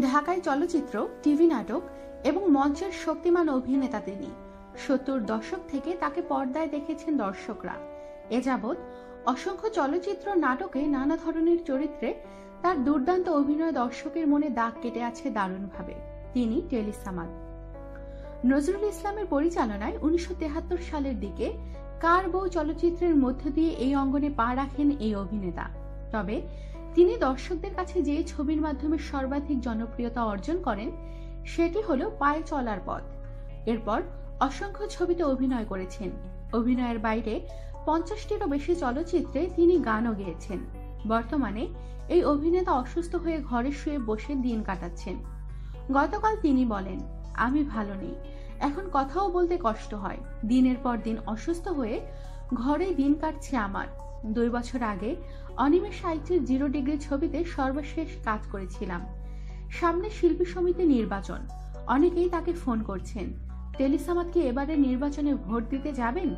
ঢাকায় চলচ্চিত্র, টিভি নাটক এবং মঞ্চের শক্তিমান অভিনেতা তিনি। সত্তর দশক থেকে তাকে পর্দায় দেখেছেন দর্শকরা। এ যাবৎ অসংখ্য চলচ্চিত্র নাটকে নানা ধরনের চরিত্রে তার দুর্দান্ত অভিনয় দর্শকের মনে দাগ কেটে আছে দারুণভাবে। তিনি টেলিসামাদ। নজরুল ইসলামের পরিচালনায় উনিশশো সালের দিকে কার বউ চলচ্চিত্রের মধ্য দিয়ে এই অঙ্গনে পা রাখেন এই অভিনেতা। তবে তিনি দর্শকদের কাছে যে ছবির মাধ্যমে সর্বাধিক জনপ্রিয়তা অর্জন করেন, সেটি হলো পায়ে চলার পথ। এরপর অসংখ্য ছবিতে অভিনয় করেছেন। অভিনয়ের বাইরে পঞ্চাশটিরও বেশি চলচ্চিত্রে তিনি গানও গেয়েছেন। বর্তমানে এই অভিনেতা অসুস্থ হয়ে ঘরে শুয়ে বসে দিন কাটাচ্ছেন। গতকাল তিনি বলেন, আমি ভালো নেই। এখন কথাও বলতে কষ্ট হয়। দিনের পর দিন অসুস্থ হয়ে ঘরে দিন কাটছে আমার। দুই বছর আগে অনিমেষ সাহিত্যের জিরো ডিগ্রি ছবিতে সর্বশেষ কাজ করেছিলাম। সামনে শিল্পী সমিতি নির্বাচন। অনেকেই তাকে ফোন করছেন টেলিসামাদ কি এবারে নির্বাচনে ভোট দিতে যাবেন?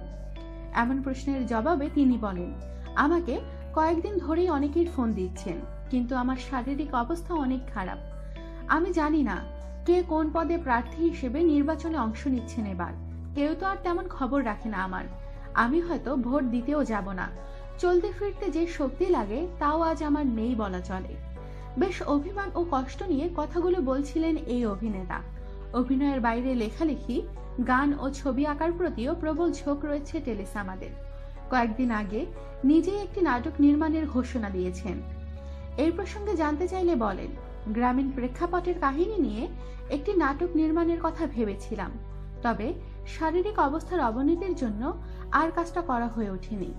এমন প্রশ্নের জবাবে তিনি বলেন, আমাকে কয়েকদিন ধরেই অনেকেই ফোন দিচ্ছেন, কিন্তু আমার শারীরিক অবস্থা অনেক খারাপ। আমি জানি না কে কোন পদে প্রার্থী হিসেবে নির্বাচনে অংশ নিচ্ছেন এবার। কেউ তো আর তেমন খবর রাখে না আমার। আমি হয়তো ভোট দিতেও যাব না। চলতে ফিরতে যে শক্তি লাগে, তাও আজ আমার নেই বলা চলে। বেশ অভিমান ও কষ্ট নিয়ে কথাগুলো বলছিলেন এই অভিনেতা। অভিনয়ের বাইরে লেখালেখি, গান ও ছবি আঁকার প্রতিও প্রবল ঝোঁক রয়েছে টেলিসামাদের কয়েকদিন আগে নিজেই একটি নাটক নির্মাণের ঘোষণা দিয়েছেন। এই প্রসঙ্গে জানতে চাইলে বলেন, গ্রামীণ প্রেক্ষাপটের কাহিনী নিয়ে একটি নাটক নির্মাণের কথা ভেবেছিলাম। তবে শারীরিক অবস্থার অবনতির জন্য আর কাজটা করা হয়ে ওঠেনি।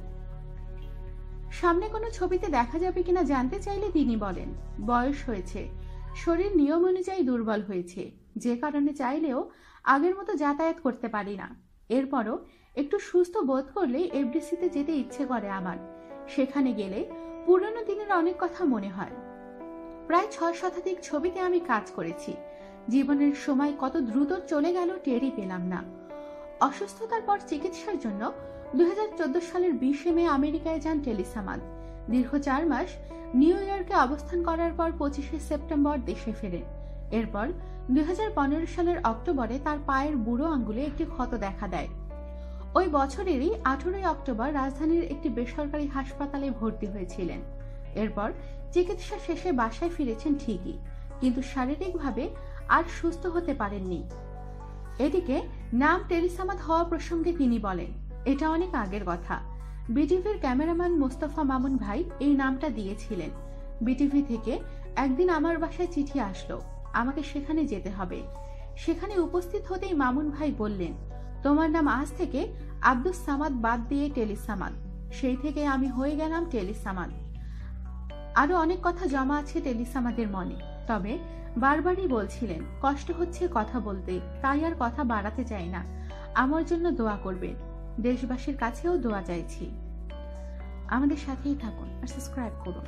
সামনে কোনো ছবিতে দেখা যাবে কিনা জানতে চাইলে তিনি বলেন, বয়স হয়েছে। শরীর নিয়ম অনুযায়ী দুর্বল হয়েছে। যে কারণে চাইলেও আগের মতো যাতায়াত করতে পারি না। এরপরও একটু সুস্থ বোধ করলে এফডিসিতে যেতে ইচ্ছে করে আমার। সেখানে গেলে পুরনো দিনের অনেক কথা মনে হয়। প্রায় ছয় শতাধিক ছবিতে আমি কাজ করেছি। জীবনের সময় কত দ্রুত চলে গেল টেরই পেলাম না। অসুস্থতার পর চিকিৎসার জন্য দুই হাজার চোদ্দ সালের বিশে মে আমেরিকায় যান টেলিসামাদ দীর্ঘ চার মাস নিউ ইয়র্কে অবস্থান করার পর পঁচিশে সেপ্টেম্বর দেশে ফেরেন। এরপর দুই হাজার পনেরো সালের অক্টোবরে তার পায়ের বুড়ো আঙ্গুলে একটি ক্ষত দেখা দেয়। ওই বছরেরই আঠেরোই অক্টোবর রাজধানীর একটি বেসরকারি হাসপাতালে ভর্তি হয়েছিলেন। এরপর চিকিৎসা শেষে বাসায় ফিরেছেন ঠিকই, কিন্তু শারীরিকভাবে আর সুস্থ হতে পারেননি। এদিকে নাম টেলিসামাদ হওয়া প্রসঙ্গে তিনি বলেন এটা অনেক আগের কথা। বিটিভির ক্যামেরাম্যান মোস্তফা মামুন ভাই এই নামটা দিয়েছিলেন। বিটিভি থেকে একদিন আমার বাসায় চিঠি আসলো, আমাকে সেখানে যেতে হবে। সেখানে উপস্থিত হতেই মামুন ভাই বললেন, তোমার নাম আজ থেকে আব্দুস সামাদ বাদ দিয়ে টেলিসামাদ। সেই থেকে আমি হয়ে গেলাম টেলিসামাদ। আরও অনেক কথা জমা আছে টেলিসামাদের মনে। তবে বারবারই বলছিলেন, কষ্ট হচ্ছে কথা বলতে, তাই আর কথা বাড়াতে চাই না। আমার জন্য দোয়া করবেন। দেশবাসীর কাছেও দোয়া চাইছি। আমাদের সাথেই থাকুন আর সাবস্ক্রাইব করুন।